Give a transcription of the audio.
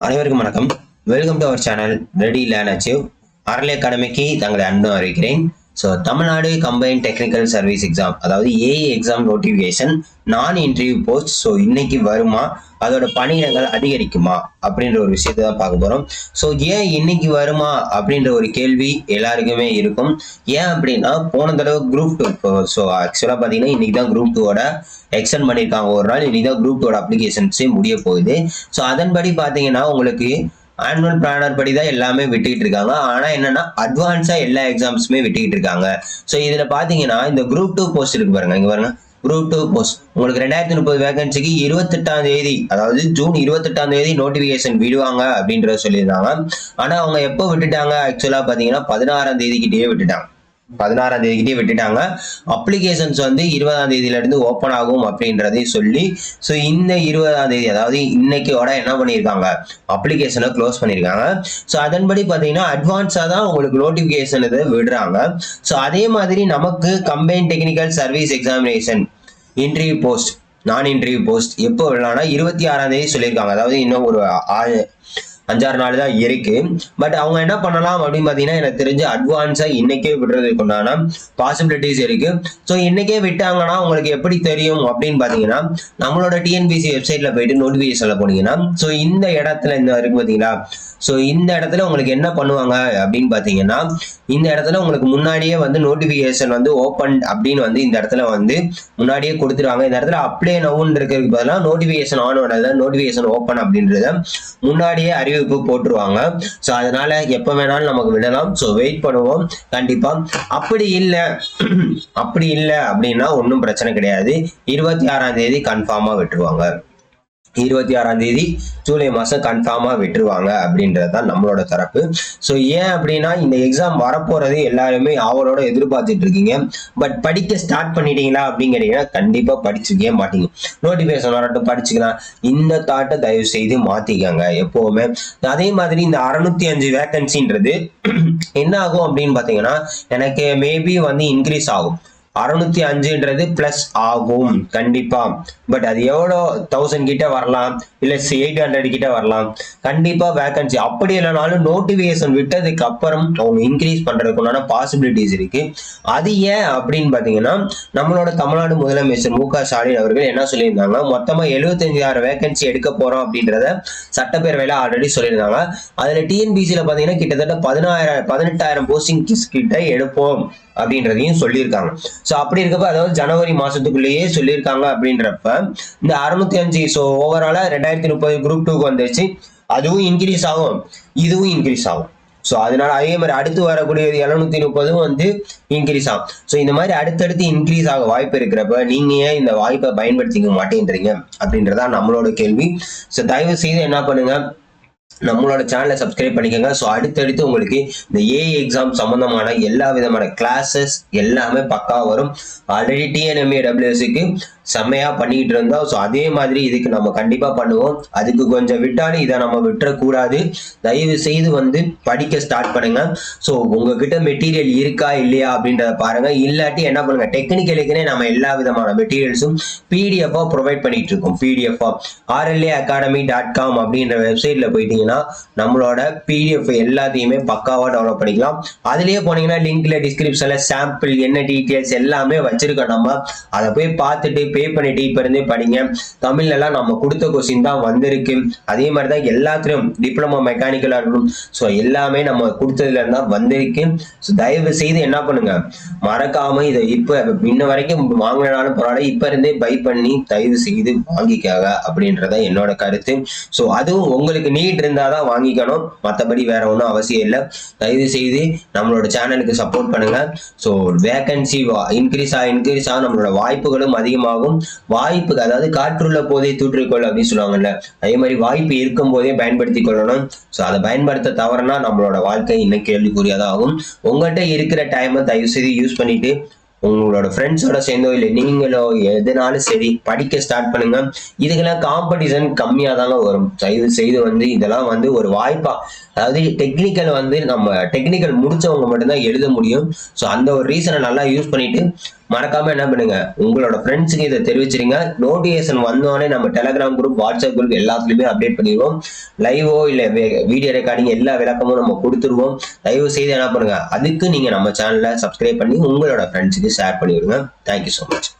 அனைவருக்கும் வணக்கம். Welcome to our channel ready learn achieve அரளி அகாடமிக்கு தங்களை அன்பும் அறிவிக்கிறேன். So Tamil Nadu combine technical service exam அதாவது AE exam notification non interview post so இன்னைக்கு வருமா? அதோட பணியிடங்கள் அதிகரிக்குமா? அப்படின்ற ஒரு விஷயத்தை தான் பார்க்க போகிறோம் ஸோ ஏன் இன்னைக்கு வருமா? அப்படின்ற ஒரு கேள்வி எல்லாருக்குமே இருக்கும். ஏன் அப்படின்னா போன தடவை குரூப் டூ ஸோ ஆக்சுவலாக பார்த்தீங்கன்னா இன்னைக்கு தான் குரூப் டூவோட எக்ஸ்டெண்ட் பண்ணியிருக்காங்க. ஒரு நாள் இன்னைக்கு தான் குரூப் டூவோட அப்ளிகேஷன்ஸே முடிய போகுது. ஸோ அதன்படி பார்த்தீங்கன்னா உங்களுக்கு ஆனுவல் பிளானர் படி தான் எல்லாமே விட்டுக்கிட்டு இருக்காங்க. ஆனால் என்னன்னா அட்வான்ஸாக எல்லா எக்ஸாம்ஸுமே விட்டுக்கிட்டு இருக்காங்க. ஸோ இதில் பார்த்தீங்கன்னா இந்த குரூப் டூ போஸ்ட் இருக்கு பாருங்க. இங்கே பாருங்க. குரூப் டூ போஸ்ட் உங்களுக்கு ரெண்டாயிரத்தி முப்பது வேகன்சிக்கு இருபத்தெட்டாம் தேதி அதாவது ஜூன் இருபத்தெட்டாம் தேதி நோட்டிஃபிகேஷன் விடுவாங்க அப்படின்றத சொல்லியிருந்தாங்க. ஆனால் அவங்க எப்போ விட்டுட்டாங்க? ஆக்சுவலாக பார்த்தீங்கன்னா பதினாறாம் தேதிக்கிட்டேயே விட்டுட்டாங்க. பதினாறாம் தேதிக்கிட்டே விட்டுட்டாங்க. அப்ளிகேஷன்ஸ் வந்து இருபதாம் தேதியிலேருந்து ஓப்பன் ஆகும் அப்படின்றதையும் சொல்லி ஸோ இந்த இருபதாம் தேதி அதாவது இன்னைக்கோட என்ன பண்ணியிருக்காங்க? அப்ளிகேஷனை க்ளோஸ் பண்ணியிருக்காங்க. ஸோ அதன்படி பார்த்தீங்கன்னா அட்வான்ஸாக தான் உங்களுக்கு நோட்டிஃபிகேஷன் இதை விடுறாங்க. ஸோ அதே மாதிரி நமக்கு combine technical service examination interview post non interview post எப்போ விடலாம்னா இருபத்தி ஆறாம் தேதி சொல்லியிருக்காங்க. அதாவது இன்னும் ஒரு ஆறு அஞ்சாறு நாள் தான் இருக்கு. பட் அவங்க என்ன பண்ணலாம் அப்படின்னு பார்த்தீங்கன்னா எனக்கு தெரிஞ்சு அட்வான்ஸாக இன்னைக்கே விடுறதுக்கு உண்டான பாசிபிலிட்டிஸ் இருக்கு. ஸோ இன்னைக்கே விட்டாங்கன்னா உங்களுக்கு எப்படி தெரியும் அப்படின்னு பார்த்தீங்கன்னா நம்மளோட டிஎன்பிசி வெப்சைட்ல போயிட்டு நோட்டிஃபிகேஷன்ல போனீங்கன்னா ஸோ இந்த இடத்துல இந்த இருக்கு பார்த்தீங்களா? ஸோ இந்த இடத்துல உங்களுக்கு என்ன பண்ணுவாங்க அப்படின்னு பார்த்தீங்கன்னா இந்த இடத்துல உங்களுக்கு முன்னாடியே வந்து நோட்டிஃபிகேஷன் வந்து ஓப்பன் அப்படின்னு வந்து இந்த இடத்துல வந்து முன்னாடியே கொடுத்துருவாங்க. இந்த இடத்துல அப்படியே நவுன்னு இருக்கிறதுக்கு பதிலாக நோட்டிஃபிகேஷன் ஆன் பண்ணது நோட்டிஃபிகேஷன் ஓப்பன் அப்படின்றத முன்னாடியே அறிவிப்பு போட்டுருவாங்க. ஸோ அதனால எப்போ வேணாலும் நமக்கு விடலாம். ஸோ வெயிட் பண்ணுவோம். கண்டிப்பா. அப்படி இல்லை அப்படி இல்லை அப்படின்னா ஒன்றும் பிரச்சனை கிடையாது. இருபத்தி ஆறாம் தேதி கன்ஃபார்மாக விட்டுருவாங்க. இருபத்தி ஆறாம் தேதி ஜூலை மாதம் கன்ஃபார்மாக விட்டுருவாங்க அப்படின்றது தான் நம்மளோட தரப்பு. ஸோ ஏன் அப்படின்னா இந்த எக்ஸாம் வரப்போறது எல்லாருமே அவளோட எதிர்பார்த்துட்டு இருக்கீங்க. பட் படிக்க ஸ்டார்ட் பண்ணிட்டீங்களா அப்படின்னு கேட்டீங்கன்னா கண்டிப்பாக படிச்சுக்கவே மாட்டீங்க. நோட்டிஃபிகேஷன் வரட்டும் படிச்சுக்கலாம். இந்த தாட்டை தயவு செய்து மாற்றிக்கங்க எப்போவுமே. அதே மாதிரி இந்த அறுநூத்தி அஞ்சு வேகன்சின்றது என்ன ஆகும் அப்படின்னு பார்த்தீங்கன்னா எனக்கு மேபி வந்து இன்க்ரீஸ் ஆகும். அறுநூத்தி அஞ்சுன்றது பிளஸ் ஆகும். கண்டிப்பா. பட் அது எவ்வளோ தௌசண்ட் கிட்ட வரலாம்? இல்ல எயிட் ஹண்ட்ரட் கிட்ட வரலாம்? கண்டிப்பா வேகன்சி அப்படி இல்லைனாலும் நோட்டிபிகேஷன் விட்டதுக்கு அப்புறம் அவங்க இன்க்ரீஸ் பண்றதுக்கு உண்டான பாசிபிலிட்டிஸ் இருக்கு. அது ஏன் அப்படின்னு பாத்தீங்கன்னா நம்மளோட தமிழ்நாடு முதலமைச்சர் மு க ஸ்டாலின் அவர்கள் என்ன சொல்லியிருந்தாங்க மொத்தமா எழுபத்தஞ்சாயிரம் வேகன்சி எடுக்க போறோம் அப்படின்றத சட்டப்பேரவையில ஆல்ரெடி சொல்லியிருந்தாங்க. அதுல டிஎன்பிசியில பாத்தீங்கன்னா கிட்டத்தட்ட பதினாயிரம் பதினெட்டாயிரம் போஸ்டிங் கிட்ட எடுப்போம் அப்படின்றதையும் சொல்லியிருக்காங்க. ஸோ அப்படி இருக்கப்ப அதாவது ஜனவரி மாதத்துக்குள்ளேயே சொல்லியிருக்காங்க அப்படின்றப்ப இந்த அறுநூத்தி அஞ்சு ஸோ ஓவராலாக ரெண்டாயிரத்தி முப்பது குரூப் டூக்கு வந்துச்சு. அதுவும் இன்க்ரீஸ் ஆகும். இதுவும் இன்க்ரீஸ் ஆகும். ஸோ அதனால அதே மாதிரி அடுத்து வரக்கூடிய எழுநூத்தி முப்பதும் வந்து இன்க்ரீஸ் ஆகும். ஸோ இந்த மாதிரி அடுத்தடுத்து இன்க்ரீஸ் ஆக வாய்ப்பு இருக்கிறப்ப நீங்க ஏன் இந்த வாய்ப்பை பயன்படுத்திக்க மாட்டேன்றீங்க? அப்படின்றதான் நம்மளோட கேள்வி. ஸோ தயவு செய்து என்ன பண்ணுங்க நம்மளோட சேனலை சப்ஸ்கிரைப் பண்ணிக்கோங்க. ஸோ அடுத்தடுத்து உங்களுக்கு இந்த ஏஐ எக்ஸாம் சம்மந்தமான எல்லா விதமான கிளாஸஸ் எல்லாமே பக்கா வரும். ஆல்ரெடி டிஎன்எம்ஏ டபிள்யூஎஸ்க்கு செம்மையா பண்ணிக்கிட்டு இருந்தோம். ஸோ அதே மாதிரி இதுக்கு நம்ம கண்டிப்பா பண்ணுவோம். அதுக்கு கொஞ்சம் விட்டாலும் இதை நம்ம விட்டுறக்கூடாது. தயவு செய்து வந்து படிக்க ஸ்டார்ட் பண்ணுங்க. ஸோ உங்ககிட்ட மெட்டீரியல் இருக்கா இல்லையா அப்படின்றத பாருங்க. இல்லாட்டி என்ன பண்ணுங்க? டெக்னிக்கலுக்குனே நம்ம எல்லா விதமான மெட்டீரியல்ஸும் பிடிஎஃபாக ப்ரொவைட் பண்ணிட்டு இருக்கோம். பிடிஎஃபா ஆர்எல்ஏ அகாடமி டாட் காம் அப்படின்ற வெப்சைட்ல போயிட்டீங்கன்னா நம்மளோட பிடிஎஃப் எல்லாத்தையுமே பக்காவா டெவலப் பண்ணிக்கலாம். அதுலேயே போனீங்கன்னா லிங்க்ல டிஸ்கிரிப்ஷன்ல சாம்பிள் என்ன டீட்டெயில்ஸ் எல்லாமே வச்சிருக்கோம் நம்ம. அதை போய் பார்த்துட்டு பே பண்ணிட்டு இப்ப இருந்தே படிங்க. தமிழ்லலாம் எல்லாம் நம்ம கொடுத்த கொஸ்டின் தான் வந்திருக்கு. அதே மாதிரி தான் எல்லாத்துலயும் டிப்ளமோ மெக்கானிக்கலாக இருக்கணும் ஸோ எல்லாமே நம்ம கொடுத்ததுல இருந்தால் வந்திருக்கு. ஸோ தயவு செய்து என்ன பண்ணுங்க? மறக்காம இதை இப்போ இன்ன வரைக்கும் வாங்கினாலும் பரவாயில்ல. இப்ப இருந்தே பை பண்ணி தயவு செய்து வாங்கிக்காக அப்படின்றத என்னோட கருத்து. ஸோ அதுவும் உங்களுக்கு நீட் இருந்தாதான் வாங்கிக்கணும். மற்றபடி வேற ஒன்றும் அவசியம் இல்லை. தயவு செய்து நம்மளோட சேனலுக்கு சப்போர்ட் பண்ணுங்க. ஸோ வேகன்சி இன்க்ரீஸ் ஆக இன்க்ரீஸ் ஆக நம்மளோட வாய்ப்புகளும் அதிகமாகும். வாய்ப்பு அதாவது காற்றுள்ள போதே தூற்றுக்கொள் அப்படின்னு சொல்லுவாங்கல்ல அதே மாதிரி வாய்ப்பு இருக்கும் போதே பயன்படுத்தி கொள்ளணும். ஸோ அதை பயன்படுத்த தவறுனா நம்மளோட வாழ்க்கை இன்னும் கேள்விக்குரியதாகும் ஆகும். உங்கள்கிட்ட இருக்கிற டைமை தயவு செய்து யூஸ் பண்ணிட்டு உங்களோட ஃப்ரெண்ட்ஸோட சேர்ந்தோ இல்லை நீங்களோ எதுனாலும் சரி படிக்க ஸ்டார்ட் பண்ணுங்க. இதுக்கெல்லாம் காம்படிஷன் கம்மியாக தாங்க வரும். தயவு செய்து வந்து இதெல்லாம் வந்து ஒரு வாய்ப்பா. அதாவது டெக்னிக்கல் வந்து நம்ம டெக்னிக்கல் முடிச்சவங்க மட்டும்தான் எழுத முடியும். ஸோ அந்த ஒரு ரீசனை நல்லா யூஸ் பண்ணிட்டு மறக்காம என்ன பண்ணுங்க. உங்களோட ஃப்ரெண்ட்ஸுக்கு இதை தெரிவிச்சிருங்க. நோட்டிஃபிகேஷன் வந்தோடனே நம்ம டெலகிராம் குரூப் வாட்ஸ்அப் குரூப் எல்லாத்துலயுமே அப்டேட் பண்ணிடுவோம். லைவோ இல்லை வீடியோ ரெக்கார்டிங் எல்லா விளக்கமும் நம்ம கொடுத்துருவோம் தயவு செய்து என்ன பண்ணுங்க. அதுக்கு நீங்க நம்ம சேனலை சப்ஸ்கிரைப் பண்ணி உங்களோட ஃப்ரெண்ட்ஸுக்கு ஷேர் பண்ணிவிடுங்க தேங்க்யூ ஸோ மச்